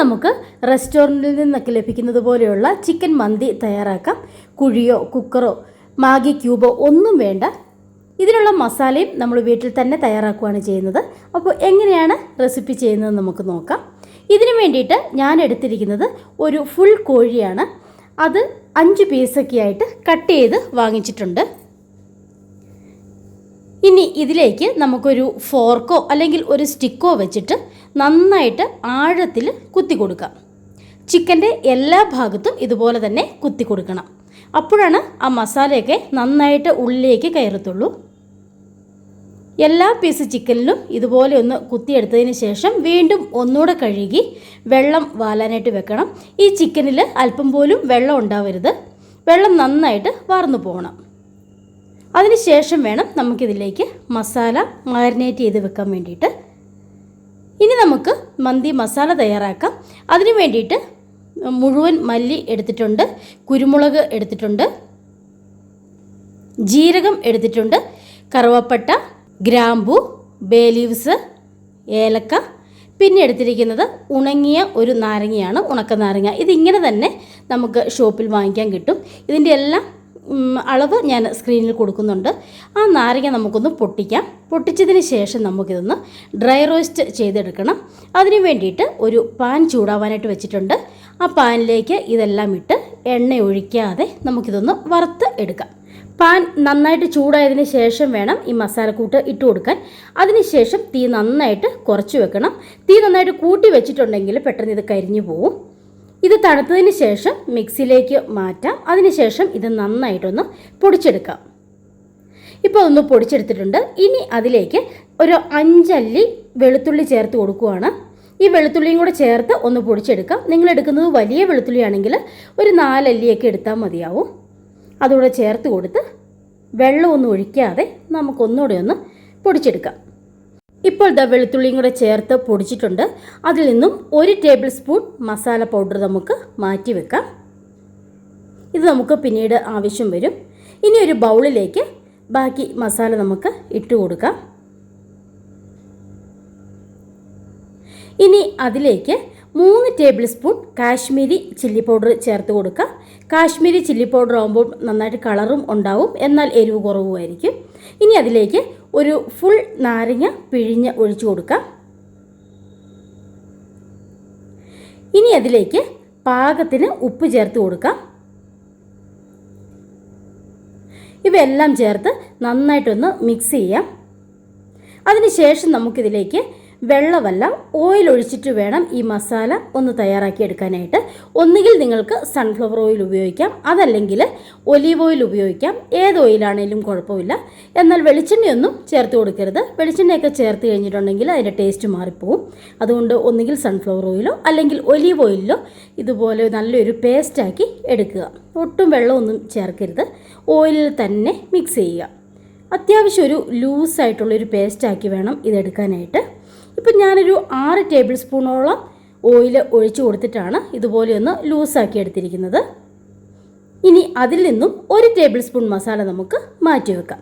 നമുക്ക് റെസ്റ്റോറന്റിൽ നിന്നൊക്കെ ലഭിക്കുന്നത് പോലെയുള്ള ചിക്കൻ മന്തി തയ്യാറാക്കാം. കുഴിയോ കുക്കറോ മാഗി ക്യൂബോ ഒന്നും വേണ്ട. ഇതിനുള്ള മസാലയും നമ്മൾ വീട്ടിൽ തന്നെ തയ്യാറാക്കുകയാണ് ചെയ്യുന്നത്. അപ്പോൾ എങ്ങനെയാണ് റെസിപ്പി ചെയ്യുന്നത് നമുക്ക് നോക്കാം. ഇതിനു വേണ്ടിയിട്ട് ഞാൻ എടുത്തിരിക്കുന്നത് ഒരു ഫുൾ കോഴിയാണ്. അത് അഞ്ച് പീസൊക്കെ ആയിട്ട് കട്ട് ചെയ്ത് വാങ്ങിച്ചിട്ടുണ്ട്. ഇതിലേക്ക് നമുക്കൊരു ഫോർക്കോ അല്ലെങ്കിൽ ഒരു സ്റ്റിക്കോ വെച്ചിട്ട് നന്നായിട്ട് ആഴത്തിൽ കുത്തി കൊടുക്കാം ചിക്കന്റെ എല്ലാ ഭാഗത്തും ഇതുപോലെ തന്നെ കുത്തി കൊടുക്കണം. അപ്പോഴാണ് ആ മസാലയൊക്കെ നന്നായിട്ട് ഉള്ളിലേക്ക് കയറത്തുള്ളൂ. എല്ലാ പീസ് ചിക്കനിലും ഇതുപോലെ ഒന്ന് കുത്തിയെടുത്തതിന് ശേഷം വീണ്ടും ഒന്നുകൂടെ കഴുകി വെള്ളം വാലാനായിട്ട് വെക്കണം. ഈ ചിക്കനിൽ അല്പം പോലും വെള്ളം ഉണ്ടാവരുത്. വെള്ളം നന്നായിട്ട് വാർന്നു പോകണം. അതിനുശേഷം വേണം നമുക്കിതിലേക്ക് മസാല മാരിനേറ്റ് ചെയ്ത് വെക്കാൻ വേണ്ടിയിട്ട്. ഇനി നമുക്ക് മന്തി മസാല തയ്യാറാക്കാം. അതിനു വേണ്ടിയിട്ട് മുഴുവൻ മല്ലി എടുത്തിട്ടുണ്ട് കുരുമുളക് എടുത്തിട്ടുണ്ട് ജീരകം എടുത്തിട്ടുണ്ട് കറുവപ്പട്ട ഗ്രാമ്പു ബേ ലീവ്സ് ഏലക്ക പിന്നെ എടുത്തിരിക്കുന്നത് ഉണങ്ങിയ ഒരു നാരങ്ങയാണ് ഉണക്ക നാരങ്ങ. ഇതിങ്ങനെ തന്നെ നമുക്ക് ഷോപ്പിൽ വാങ്ങിക്കാൻ കിട്ടും. ഇതിന്റെ എല്ലാം അളവ് ഞാൻ സ്ക്രീനിൽ കൊടുക്കുന്നുണ്ട്. ആ നാരങ്ങ നമുക്കൊന്ന് പൊട്ടിക്കാം. പൊട്ടിച്ചതിന് ശേഷം നമുക്കിതൊന്ന് ഡ്രൈ റോസ്റ്റ് ചെയ്തെടുക്കണം. അതിന് വേണ്ടിയിട്ട് ഒരു പാൻ ചൂടാവാനായിട്ട് വെച്ചിട്ടുണ്ട്. ആ പാനിലേക്ക് ഇതെല്ലാം ഇട്ട് എണ്ണ ഒഴിക്കാതെ നമുക്കിതൊന്ന് വറുത്ത് എടുക്കാം. പാൻ നന്നായിട്ട് ചൂടായതിന് ശേഷം വേണം ഈ മസാലക്കൂട്ട് ഇട്ട് കൊടുക്കാൻ. അതിനുശേഷം തീ നന്നായിട്ട് കുറച്ച് വെക്കണം. തീ നന്നായിട്ട് കൂട്ടി വെച്ചിട്ടുണ്ടെങ്കിൽ പെട്ടെന്ന് ഇത് കരിഞ്ഞു പോവും. ഇത് തണുത്തതിന് ശേഷം മിക്സിയിലേക്ക് മാറ്റാം. അതിനുശേഷം ഇത് നന്നായിട്ടൊന്ന് പൊടിച്ചെടുക്കാം. ഇപ്പോൾ ഒന്ന് പൊടിച്ചെടുത്തിട്ടുണ്ട്. ഇനി അതിലേക്ക് ഒരു അഞ്ചല്ലി വെളുത്തുള്ളി ചേർത്ത് കൊടുക്കുവാണ്. ഈ വെളുത്തുള്ളിയും കൂടെ ചേർത്ത് ഒന്ന് പൊടിച്ചെടുക്കാം. നിങ്ങൾ എടുക്കുന്നത് വലിയ വെളുത്തുള്ളിയാണെങ്കിൽ ഒരു നാലല്ലിയൊക്കെ എടുത്താൽ മതിയാവും. അതുകൂടെ ചേർത്ത് കൊടുത്ത് വെള്ളമൊന്നും ഒഴിക്കാതെ നമുക്കൊന്നുകൂടെ ഒന്ന് പൊടിച്ചെടുക്കാം. ഇപ്പോൾ ദ വെളുത്തുള്ളിയും കൂടെ ചേർത്ത് പൊടിച്ചിട്ടുണ്ട്. അതിൽ നിന്നും ഒരു ടേബിൾ സ്പൂൺ മസാല പൗഡർ നമുക്ക് മാറ്റി വെക്കാം. ഇത് നമുക്ക് പിന്നീട് ആവശ്യം വരും. ഇനി ഒരു ബൗളിലേക്ക് ബാക്കി മസാല നമുക്ക് ഇട്ട് കൊടുക്കാം. ഇനി അതിലേക്ക് മൂന്ന് table spoon Kashmiri chilli powder ചേർത്ത് കൊടുക്കുക കാശ്മീരി ചില്ലി പൗഡർ ആകുമ്പോൾ നന്നായിട്ട് കളറും ഉണ്ടാവും എന്നാൽ എരിവ് കുറവുമായിരിക്കും. ഇനി അതിലേക്ക് ഒരു ഫുൾ നാരങ്ങ പിഴിഞ്ഞ് ഒഴിച്ചു കൊടുക്കാം. ഇനി അതിലേക്ക് പാകത്തിന് ഉപ്പ് ചേർത്ത് കൊടുക്കാം. ഇവയെല്ലാം ചേർത്ത് നന്നായിട്ടൊന്ന് മിക്സ് ചെയ്യാം. അതിനുശേഷം നമുക്കിതിലേക്ക് വെള്ളമല്ല ഓയിൽ ഒഴിച്ചിട്ട് വേണം ഈ മസാല ഒന്ന് തയ്യാറാക്കി എടുക്കാനായിട്ട്. ഒന്നുകിൽ നിങ്ങൾക്ക് സൺഫ്ലവർ ഓയിൽ ഉപയോഗിക്കാം അതല്ലെങ്കിൽ ഒലീവ് ഓയിൽ ഉപയോഗിക്കാം. ഏത് ഓയിലാണേലും കുഴപ്പമില്ല. എന്നാൽ വെളിച്ചെണ്ണയൊന്നും ചേർത്ത് കൊടുക്കരുത്. വെളിച്ചെണ്ണയൊക്കെ ചേർത്ത് കഴിഞ്ഞിട്ടുണ്ടെങ്കിൽ അതിന്റെ ടേസ്റ്റ് മാറിപ്പോവും. അതുകൊണ്ട് ഒന്നുകിൽ സൺഫ്ലവർ ഓയിലോ അല്ലെങ്കിൽ ഒലീവ് ഓയിലിലോ ഇതുപോലെ നല്ലൊരു പേസ്റ്റാക്കി എടുക്കുക. ഒട്ടും വെള്ളമൊന്നും ചേർക്കരുത്. ഓയിലിൽ തന്നെ മിക്സ് ചെയ്യുക. അത്യാവശ്യം ഒരു ലൂസായിട്ടുള്ളൊരു പേസ്റ്റാക്കി വേണം ഇതെടുക്കാനായിട്ട്. ഇപ്പം ഞാനൊരു ആറ് ടേബിൾ സ്പൂണോളം ഓയിൽ ഒഴിച്ചു കൊടുത്തിട്ടാണ് ഇതുപോലെ ഒന്ന് ലൂസാക്കി എടുത്തിരിക്കുന്നത്. ഇനി അതിൽ നിന്നും ഒരു ടേബിൾ സ്പൂൺ മസാല നമുക്ക് മാറ്റി വെക്കാം.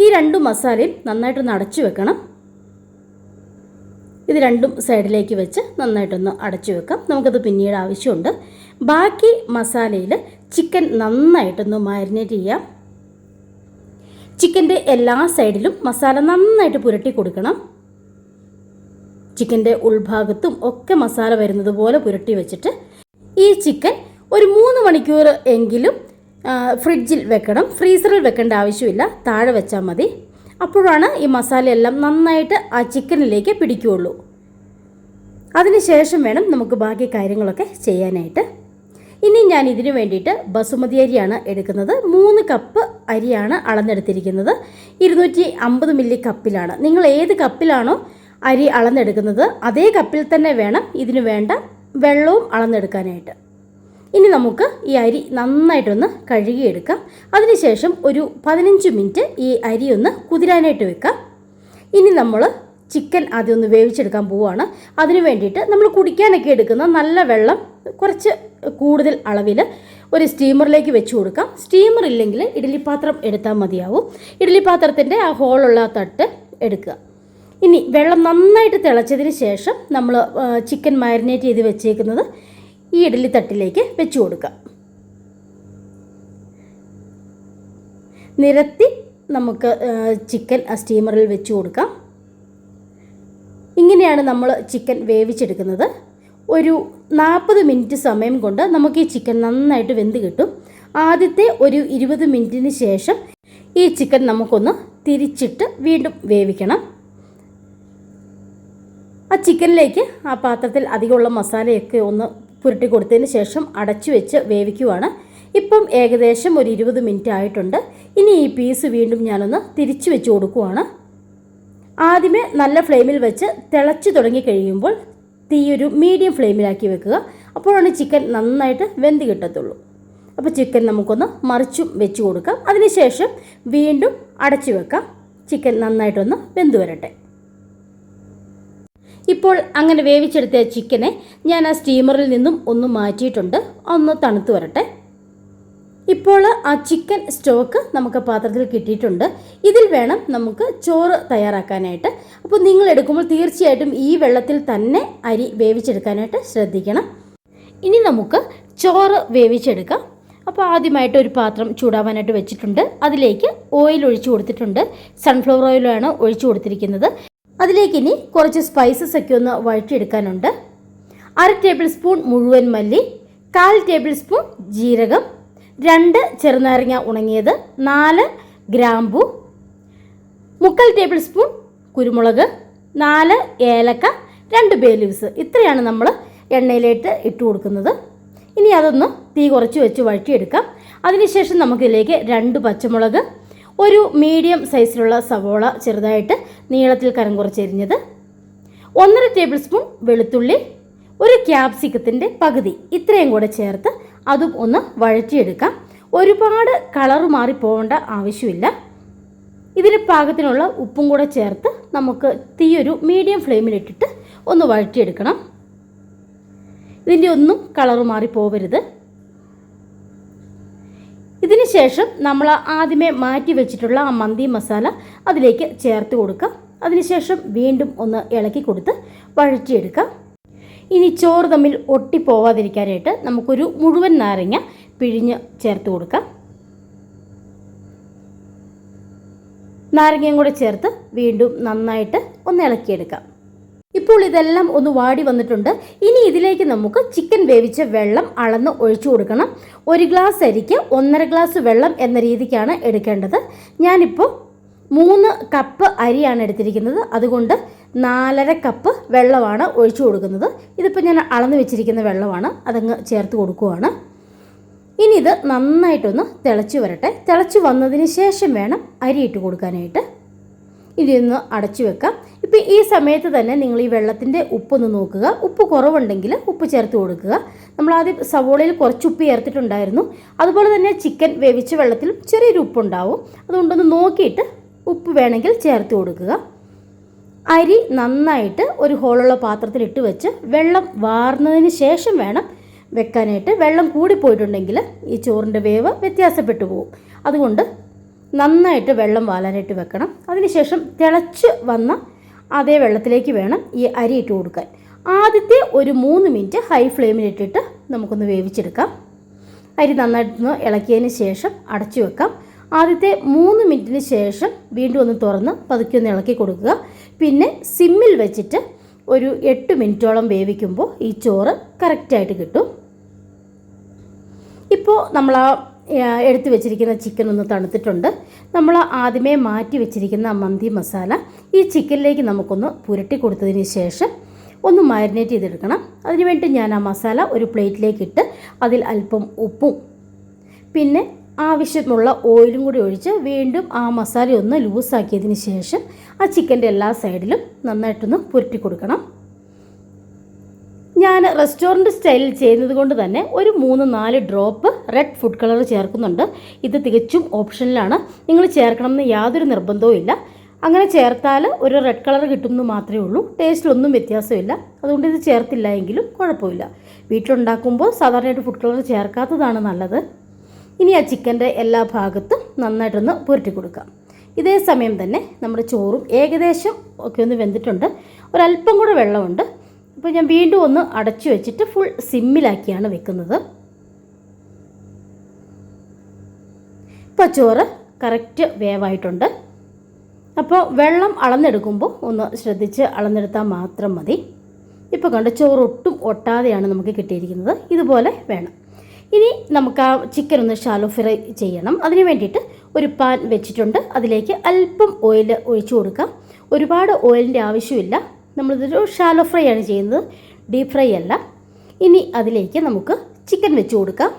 ഈ രണ്ട് മസാലയും നന്നായിട്ടൊന്ന് അടച്ചു വെക്കണം. ഇത് രണ്ടും സൈഡിലേക്ക് വെച്ച് നന്നായിട്ടൊന്ന് അടച്ചു വെക്കാം. നമുക്കത് പിന്നീട് ആവശ്യമുണ്ട്. ബാക്കി മസാലയിൽ ചിക്കൻ നന്നായിട്ടൊന്ന് മാരിനേറ്റ് ചെയ്യാം. ചിക്കന്റെ എല്ലാ സൈഡിലും മസാല നന്നായിട്ട് പുരട്ടി കൊടുക്കണം. ചിക്കന്റെ ഉൾഭാഗത്തും ഒക്കെ മസാല വരുന്നത് പോലെ പുരട്ടി വെച്ചിട്ട് ഈ ചിക്കൻ ഒരു മൂന്ന് മണിക്കൂർ എങ്കിലും ഫ്രിഡ്ജിൽ വെക്കണം. ഫ്രീസറിൽ വെക്കേണ്ട ആവശ്യമില്ല. താഴെ വെച്ചാൽ മതി. അപ്പോഴാണ് ഈ മസാലയെല്ലാം നന്നായിട്ട് ആ ചിക്കനിലേക്ക് പിടിക്കുകയുള്ളൂ അതിനുശേഷം വേണം നമുക്ക് ബാക്കി കാര്യങ്ങളൊക്കെ ചെയ്യാനായിട്ട്. ഇനി ഞാൻ ഇതിനു വേണ്ടിയിട്ട് ബസുമതി അരിയാണ് എടുക്കുന്നത്. മൂന്ന് കപ്പ് അരിയാണ് അളന്നെടുത്തിരിക്കുന്നത്. ഇരുന്നൂറ്റി അമ്പത് മില്ലി കപ്പിലാണ്. നിങ്ങൾ ഏത് കപ്പിലാണോ അരി അളന്നെടുക്കുന്നത് അതേ കപ്പിൽ തന്നെ വേണം. ഇതിന് വേണ്ട വെള്ളവും അളന്നെടുക്കാനായിട്ട്. ഇനി നമുക്ക് ഈ അരി നന്നായിട്ടൊന്ന് കഴുകിയെടുക്കാം. അതിനുശേഷം ഒരു പതിനഞ്ച് മിനിറ്റ് ഈ അരി ഒന്ന് കുതിരാനായിട്ട് വെക്കാം. ഇനി നമ്മൾ ചിക്കൻ ആദ്യം ഒന്ന് വേവിച്ചെടുക്കാൻ പോവുകയാണ്. അതിനു വേണ്ടിയിട്ട് നമ്മൾ കുടിക്കാനൊക്കെ എടുക്കുന്ന നല്ല വെള്ളം കുറച്ച് കൂടുതൽ അളവിൽ ഒരു സ്റ്റീമറിലേക്ക് വെച്ച് കൊടുക്കാം. സ്റ്റീമർ ഇല്ലെങ്കിൽ ഇഡ്ഡലി പാത്രം എടുത്താൽ മതിയാവും. ഇഡ്ഡലി പാത്രത്തിന്റെ ആ ഹോളുള്ള തട്ട് എടുക്കുക. ഇനി വെള്ളം നന്നായിട്ട് തിളച്ചതിന് ശേഷം നമ്മൾ ചിക്കൻ മാരിനേറ്റ് ചെയ്ത് വെച്ചേക്കുന്നത് ഈ ഇഡലി തട്ടിലേക്ക് വെച്ച് കൊടുക്കാം. നിരത്തി നമുക്ക് ചിക്കൻ സ്റ്റീമറിൽ വെച്ച് കൊടുക്കാം. ഇങ്ങനെയാണ് നമ്മൾ ചിക്കൻ വേവിച്ചെടുക്കുന്നത്. ഒരു നാൽപ്പത് മിനിറ്റ് സമയം കൊണ്ട് നമുക്ക് ഈ ചിക്കൻ നന്നായിട്ട് വെന്ത് കിട്ടും. ആദ്യത്തെ ഒരു ഇരുപത് മിനിറ്റിന് ശേഷം ഈ ചിക്കൻ നമുക്കൊന്ന് തിരിച്ചിട്ട് വീണ്ടും വേവിക്കണം. ആ ചിക്കനിലേക്ക് ആ പാത്രത്തിൽ അധികമുള്ള മസാലയൊക്കെ ഒന്ന് പുരട്ടി കൊടുത്തതിന് ശേഷം അടച്ചു വെച്ച് വേവിക്കുവാണ്. ഇപ്പം ഏകദേശം ഒരു ഇരുപത് മിനിറ്റ് ആയിട്ടുണ്ട്. ഇനി ഈ പീസ് വീണ്ടും ഞാനൊന്ന് തിരിച്ചു വെച്ച് കൊടുക്കുവാണ്. ആദ്യമേ നല്ല ഫ്ലെയിമിൽ വെച്ച് തിളച്ചു തുടങ്ങി കഴിയുമ്പോൾ തീ ഒരു മീഡിയം ഫ്ലെയിമിലാക്കി വെക്കുക. അപ്പോഴാണ് ചിക്കൻ നന്നായിട്ട് വെന്ത് കിട്ടത്തുള്ളൂ. അപ്പോൾ ചിക്കൻ നമുക്കൊന്ന് മറിച്ചും വെച്ച് കൊടുക്കാം. അതിനുശേഷം വീണ്ടും അടച്ചു വെക്കാം. ചിക്കൻ നന്നായിട്ടൊന്ന് വെന്ത് വരട്ടെ. ഇപ്പോൾ അങ്ങനെ വേവിച്ചെടുത്ത ചിക്കനെ ഞാൻ ആ സ്റ്റീമറിൽ നിന്നും ഒന്ന് മാറ്റിയിട്ടുണ്ട്. ഒന്ന് തണുത്ത് വരട്ടെ. ഇപ്പോൾ ആ ചിക്കൻ സ്റ്റോക്ക് നമുക്ക് പാത്രത്തിൽ കിട്ടിയിട്ടുണ്ട്. ഇതിൽ വേണം നമുക്ക് ചോറ് തയ്യാറാക്കാനായിട്ട്. അപ്പോൾ നിങ്ങൾ എടുക്കുമ്പോൾ തീർച്ചയായിട്ടും ഈ വെള്ളത്തിൽ തന്നെ അരി വേവിച്ചെടുക്കാനായിട്ട് ശ്രദ്ധിക്കണം. ഇനി നമുക്ക് ചോറ് വേവിച്ചെടുക്കാം. അപ്പോൾ ആദ്യമായിട്ട് ഒരു പാത്രം ചൂടാവാനായിട്ട് വെച്ചിട്ടുണ്ട്. അതിലേക്ക് ഓയിൽ ഒഴിച്ചു കൊടുത്തിട്ടുണ്ട്. സൺഫ്ലവർ ഓയിലാണ് ഒഴിച്ചു കൊടുത്തിരിക്കുന്നത്. അതിലേക്ക് ഇനി കുറച്ച് സ്പൈസസ് ഒക്കെ ഒന്ന് വഴറ്റിയെടുക്കാനുണ്ട്. അര ടേബിൾ സ്പൂൺ മുഴുവൻ മല്ലി കാൽ ടേബിൾ സ്പൂൺ ജീരകം രണ്ട് ചെറുനാരങ്ങ ഉണങ്ങിയത് നാല് ഗ്രാമ്പു മുക്കാൽ ടേബിൾ സ്പൂൺ കുരുമുളക് നാല് ഏലക്ക രണ്ട് ബേ ലീവ്സ് ഇത്രയാണ് നമ്മൾ എണ്ണയിലേട്ട് ഇട്ട് കൊടുക്കുന്നത്. ഇനി അതൊന്ന് തീ കുറച്ച് വെച്ച് വഴറ്റിയെടുക്കാം. അതിനുശേഷം നമുക്കിതിലേക്ക് രണ്ട് പച്ചമുളക് ഒരു മീഡിയം സൈസിലുള്ള സവോള ചെറുതായിട്ട് നീളത്തിൽ കരം കുറച്ചെരിഞ്ഞത് ഒന്നര ടേബിൾ സ്പൂൺ വെളുത്തുള്ളി ഒരു ക്യാപ്സിക്കത്തിന്റെ പകുതി ഇത്രയും കൂടെ ചേർത്ത് അതും ഒന്ന് വഴറ്റിയെടുക്കാം. ഒരുപാട് കളർ മാറി പോകേണ്ട ആവശ്യമില്ല. ഇതിന് പാകത്തിനുള്ള ഉപ്പും കൂടെ ചേർത്ത് നമുക്ക് തീയൊരു മീഡിയം ഫ്ലെയിമിലിട്ടിട്ട് ഒന്ന് വഴറ്റിയെടുക്കണം. ഇതിന്റെ ഒന്നും കളർ മാറി പോവരുത്. ഇതിന് ശേഷം നമ്മൾ ആദ്യമേ മാറ്റി വെച്ചിട്ടുള്ള ആ മന്തി മസാല അതിലേക്ക് ചേർത്ത് കൊടുക്കാം. അതിനുശേഷം വീണ്ടും ഒന്ന് ഇളക്കി കൊടുത്ത് വഴറ്റിയെടുക്കാം. ഇനി ചോറ് തമ്മിൽ ഒട്ടിപ്പോവാതിരിക്കാനായിട്ട് നമുക്കൊരു മുഴുവൻ നാരങ്ങ പിഴിഞ്ഞ് ചേർത്ത് കൊടുക്കാം. നാരങ്ങയും കൂടെ ചേർത്ത് വീണ്ടും നന്നായിട്ട് ഒന്ന് ഇളക്കിയെടുക്കാം. ഇപ്പോൾ ഇതെല്ലാം ഒന്ന് വാടി വന്നിട്ടുണ്ട്. ഇനി ഇതിലേക്ക് നമുക്ക് ചിക്കൻ വേവിച്ച വെള്ളം അളന്ന് ഒഴിച്ചു കൊടുക്കണം. ഒരു ഗ്ലാസ് അരിക്ക് ഒന്നര ഗ്ലാസ് വെള്ളം എന്ന രീതിക്കാണ് എടുക്കേണ്ടത്. ഞാനിപ്പോൾ മൂന്ന് കപ്പ് അരിയാണ് എടുത്തിരിക്കുന്നത്. അതുകൊണ്ട് നാലര കപ്പ് വെള്ളമാണ് ഒഴിച്ചു കൊടുക്കുന്നത്. ഇതിപ്പോൾ ഞാൻ അളന്ന് വെച്ചിരിക്കുന്ന വെള്ളമാണ്. അതങ്ങ് ചേർത്ത് കൊടുക്കുവാണ്. ഇനി ഇത് നന്നായിട്ടൊന്ന് തിളച്ച് വരട്ടെ. തിളച്ച് വന്നതിന് ശേഷം വേണം അരി ഇട്ട് കൊടുക്കാനായിട്ട്. ഇതൊന്ന് അടച്ചു വെക്കാം. ഇപ്പം ഈ സമയത്ത് തന്നെ നിങ്ങൾ ഈ വെള്ളത്തിന്റെ ഉപ്പൊന്ന് നോക്കുക. ഉപ്പ് കുറവുണ്ടെങ്കിൽ ഉപ്പ് ചേർത്ത് കൊടുക്കുക. നമ്മൾ ആദ്യം സവോളയിൽ കുറച്ച് ഉപ്പ് ചേർത്തിട്ടുണ്ടായിരുന്നു. അതുപോലെ തന്നെ ചിക്കൻ വേവിച്ച വെള്ളത്തിൽ ചെറിയൊരു ഉപ്പുണ്ടാവും. അതുകൊണ്ടൊന്ന് നോക്കിയിട്ട് ഉപ്പ് വേണമെങ്കിൽ ചേർത്ത് കൊടുക്കുക. അരി നന്നായിട്ട് ഒരു ഹോളുള്ള പാത്രത്തിൽ ഇട്ട് വെച്ച് വെള്ളം വാർന്നതിന് ശേഷം വേണം വെക്കാനായിട്ട്. വെള്ളം കൂടിപ്പോയിട്ടുണ്ടെങ്കിൽ ഈ ചോറിന്റെ വേവ് വ്യത്യാസപ്പെട്ടു പോകും. അതുകൊണ്ട് നന്നായിട്ട് വെള്ളം വാലാനായിട്ട് വെക്കണം. അതിനുശേഷം തിളച്ച് വന്ന അതേ വെള്ളത്തിലേക്ക് വേണം ഈ അരി ഇട്ട് കൊടുക്കാൻ. ആദ്യത്തെ ഒരു മൂന്ന് മിനിറ്റ് ഹൈ ഫ്ലെയിമിൽ ഇട്ടിട്ട് നമുക്കൊന്ന് വേവിച്ചെടുക്കാം. അരി നന്നായിട്ടൊന്ന് ഇളക്കിയതിന് ശേഷം അടച്ചു വെക്കാം. ആദ്യത്തെ മൂന്ന് മിനിറ്റിന് ശേഷം വീണ്ടും ഒന്ന് തുറന്ന് പതുക്കി ഒന്ന് ഇളക്കി കൊടുക്കുക. പിന്നെ സിമ്മിൽ വെച്ചിട്ട് ഒരു എട്ട് മിനിറ്റോളം വേവിക്കുമ്പോൾ ഈ ചോറ് കറക്റ്റായിട്ട് കിട്ടും. ഇപ്പോൾ നമ്മൾ ആ എടുത്തു വെച്ചിരിക്കുന്ന ചിക്കൻ ഒന്ന് തണുത്തിട്ടുണ്ട്. നമ്മൾ ആദ്യമേ മാറ്റി വെച്ചിരിക്കുന്ന മന്തി മസാല ഈ ചിക്കനിലേക്ക് നമുക്കൊന്ന് പുരട്ടി കൊടുത്തതിന് ശേഷം ഒന്ന് മാരിനേറ്റ് ചെയ്തെടുക്കണം. അതിനുവേണ്ടി ഞാൻ ആ മസാല ഒരു പ്ലേറ്റിലേക്ക് ഇട്ട് അതിൽ അല്പം ഉപ്പും പിന്നെ ആവശ്യമുള്ള ഓയിലും കൂടി ഒഴിച്ച് വീണ്ടും ആ മസാല ഒന്ന് ലൂസാക്കിയതിന് ശേഷം ആ ചിക്കന്റെ എല്ലാ സൈഡിലും നന്നായിട്ടൊന്ന് പുരട്ടി കൊടുക്കണം. ഞാൻ റെസ്റ്റോറന്റ് സ്റ്റൈലിൽ ചെയ്യുന്നത് കൊണ്ട് തന്നെ ഒരു മൂന്ന് നാല് ഡ്രോപ്പ് റെഡ് ഫുഡ് കളർ ചേർക്കുന്നുണ്ട്. ഇത് തികച്ചും ഓപ്ഷനിലാണ് നിങ്ങൾ ചേർക്കണമെന്ന് യാതൊരു നിർബന്ധവും ഇല്ല. അങ്ങനെ ചേർത്താൽ ഒരു റെഡ് കളർ കിട്ടുമെന്ന് മാത്രമേ ഉള്ളൂ. ടേസ്റ്റിലൊന്നും വ്യത്യാസമില്ല അതുകൊണ്ട് ഇത് ചേർത്തില്ല എങ്കിലും കുഴപ്പമില്ല. വീട്ടിലുണ്ടാക്കുമ്പോൾ സാധാരണയായിട്ട് ഫുഡ് കളർ ചേർക്കാത്തതാണ് നല്ലത്. ഇനി ആ ചിക്കന്റെ എല്ലാ ഭാഗത്തും നന്നായിട്ടൊന്ന് പുരട്ടി കൊടുക്കാം. ഇതേ സമയം തന്നെ നമ്മുടെ ചോറും ഏകദേശം ഒക്കെ ഒന്ന് വെന്തിട്ടുണ്ട്. ഒരല്പം കൂടെ വെള്ളമുണ്ട്. അപ്പോൾ ഞാൻ വീണ്ടും ഒന്ന് അടച്ചു വെച്ചിട്ട് ഫുൾ സിമ്മിലാക്കിയാണ് വെക്കുന്നത്. ഇപ്പോൾ ചോറ് കറക്റ്റ് വേവായിട്ടുണ്ട്. അപ്പോൾ വെള്ളം അളന്നെടുക്കുമ്പോൾ ഒന്ന് ശ്രദ്ധിച്ച് അളന്നെടുത്താൽ മാത്രം മതി. ഇപ്പോൾ കണ്ട് ചോറ് ഒട്ടും ഒട്ടാതെയാണ് നമുക്ക് കിട്ടിയിരിക്കുന്നത്. ഇതുപോലെ വേണം. ഇനി നമുക്ക് ആ ചിക്കൻ ഒന്ന് ഷാലോ ഫ്രൈ ചെയ്യണം. അതിന് വേണ്ടിയിട്ട് ഒരു പാൻ വെച്ചിട്ടുണ്ട്. അതിലേക്ക് അല്പം ഓയിൽ ഒഴിച്ചു കൊടുക്കാം. ഒരുപാട് ഓയിലിന്റെ ആവശ്യമില്ല. നമ്മളിതൊരു ഷാലോ ഫ്രൈ ആണ് ചെയ്യുന്നത്. ഡീപ് ഫ്രൈ അല്ല. ഇനി അതിലേക്ക് നമുക്ക് ചിക്കൻ വെച്ച് കൊടുക്കാം.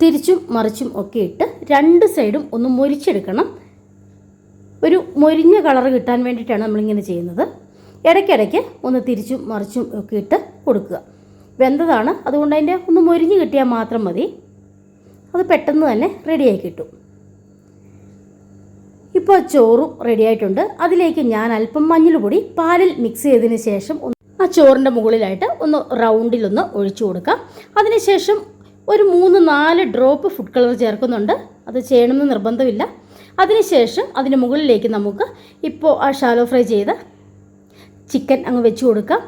തിരിച്ചും മറിച്ചും ഒക്കെ ഇട്ട് രണ്ട് സൈഡും ഒന്ന് മൊരിച്ചെടുക്കണം. ഒരു മൊരിഞ്ഞ കളർ കിട്ടാൻ വേണ്ടിയിട്ടാണ് നമ്മളിങ്ങനെ ചെയ്യുന്നത്. ഇടയ്ക്കിടയ്ക്ക് ഒന്ന് തിരിച്ചും മറിച്ചും ഒക്കെ ഇട്ട് കൊടുക്കുക. വെന്തതാണ്. അതുകൊണ്ട് അതിന്റെ ഒന്ന് മൊരിഞ്ഞ് കിട്ടിയാൽ മാത്രം മതി. അത് പെട്ടെന്ന് തന്നെ റെഡിയായി കിട്ടും. ഇപ്പോൾ ചോറും റെഡിയായിട്ടുണ്ട് അതിലേക്ക് ഞാൻ അല്പം മഞ്ഞൾപ്പൊടി പാലിൽ മിക്സ് ചെയ്തതിന് ശേഷം ആ ചോറിന്റെ മുകളിലായിട്ട് ഒന്ന് റൗണ്ടിലൊന്ന് ഒഴിച്ചു കൊടുക്കാം. അതിനുശേഷം ഒരു മൂന്ന് നാല് ഡ്രോപ്പ് ഫുഡ് കളർ ചേർക്കുന്നുണ്ട്. അത് ചെയ്യണമെന്ന് നിർബന്ധമില്ല. അതിനുശേഷം അതിന് മുകളിലേക്ക് നമുക്ക് ഇപ്പോൾ ആ ഷാലോ ഫ്രൈ ചെയ്ത ചിക്കൻ അങ്ങ് വെച്ച് കൊടുക്കാം.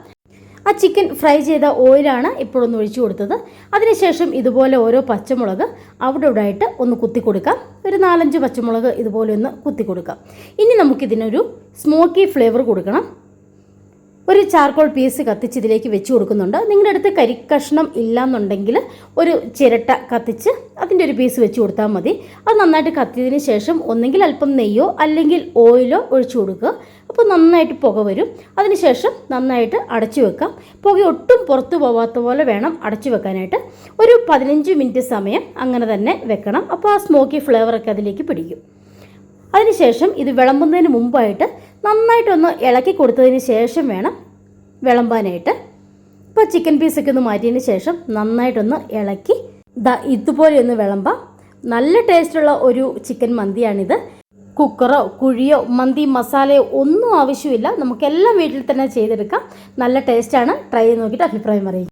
ആ ചിക്കൻ ഫ്രൈ ചെയ്ത ഓയിലാണ് ഇപ്പോഴൊന്ന് ഒഴിച്ചു കൊടുത്തത്. അതിനുശേഷം ഇതുപോലെ ഓരോ പച്ചമുളക് അവിടെ ഇവിടെ ആയിട്ട് ഒന്ന് കുത്തി കൊടുക്കാം. ഒരു നാലഞ്ച് പച്ചമുളക് ഇതുപോലെ ഒന്ന് കുത്തി കൊടുക്കാം. ഇനി നമുക്കിതിനൊരു സ്മോക്കി ഫ്ലേവർ കൊടുക്കണം. ഒരു ചാർക്കോൾ പീസ് കത്തിച്ച് ഇതിലേക്ക് വെച്ച് കൊടുക്കുന്നുണ്ട്. നിങ്ങളുടെ അടുത്ത് കരിക്കഷ്ണം ഇല്ലാന്നുണ്ടെങ്കിൽ ഒരു ചിരട്ട കത്തിച്ച് അതിന്റെ ഒരു പീസ് വെച്ച് കൊടുത്താൽ മതി. അത് നന്നായിട്ട് കത്തിയതിന് ശേഷം ഒന്നെങ്കിൽ അല്പം നെയ്യോ അല്ലെങ്കിൽ ഓയിലോ ഒഴിച്ചു കൊടുക്കുക. അപ്പോൾ നന്നായിട്ട് പുക വരും. അതിനുശേഷം നന്നായിട്ട് അടച്ചു വെക്കാം. പുക ഒട്ടും പുറത്തു പോവാത്ത പോലെ വേണം അടച്ചു വെക്കാനായിട്ട്. ഒരു പതിനഞ്ച് മിനിറ്റ് സമയം അങ്ങനെ തന്നെ വെക്കണം. അപ്പോൾ ആ സ്മോക്കി ഫ്ലേവറൊക്കെ അതിലേക്ക് പിടിക്കും. അതിനുശേഷം ഇത് വിളമ്പുന്നതിന് മുമ്പായിട്ട് നന്നായിട്ടൊന്ന് ഇളക്കി കൊടുത്തതിന് ശേഷം വേണം വിളമ്പാനായിട്ട്. ഇപ്പോൾ ചിക്കൻ പീസൊക്കെ ഒന്ന് മാറ്റിയതിന് ശേഷം നന്നായിട്ടൊന്ന് ഇളക്കി ദാ ഇതുപോലെ ഒന്ന് വിളമ്പാം. നല്ല ടേസ്റ്റുള്ള ഒരു ചിക്കൻ മന്തിയാണിത്. കുക്കറോ കുഴിയോ മന്തി മസാലയോ ഒന്നും ആവശ്യമില്ല. നമുക്കെല്ലാം വീട്ടിൽ തന്നെ ചെയ്തെടുക്കാം. നല്ല ടേസ്റ്റാണ് ട്രൈ ചെയ്ത് നോക്കിയിട്ട് അഭിപ്രായം അറിയിക്കും